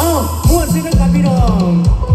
อ้อมวนซิทั้งกันพี่น้อง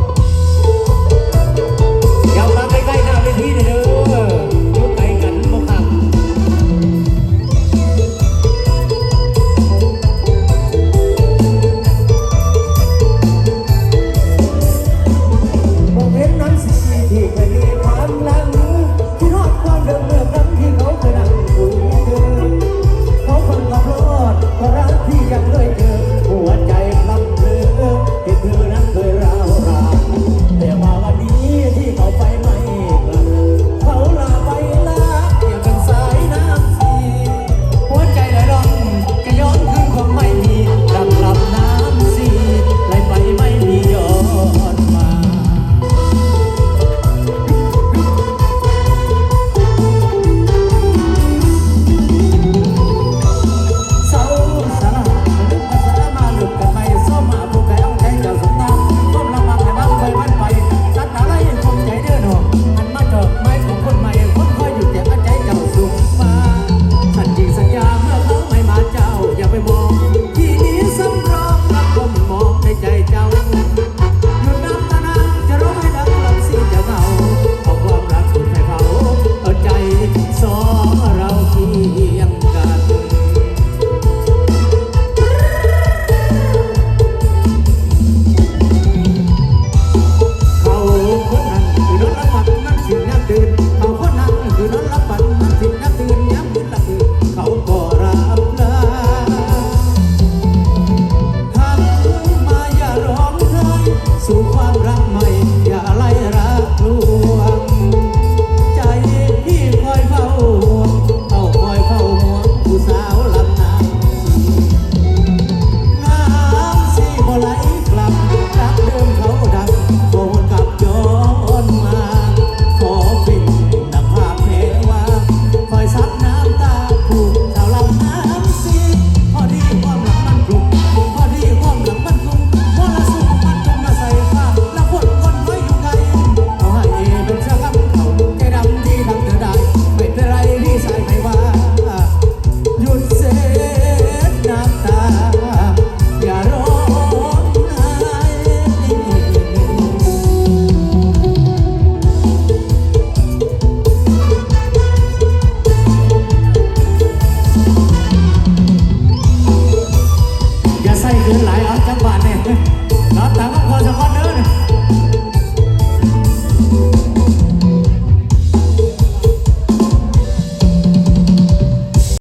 เอาจังหวะเนี่ย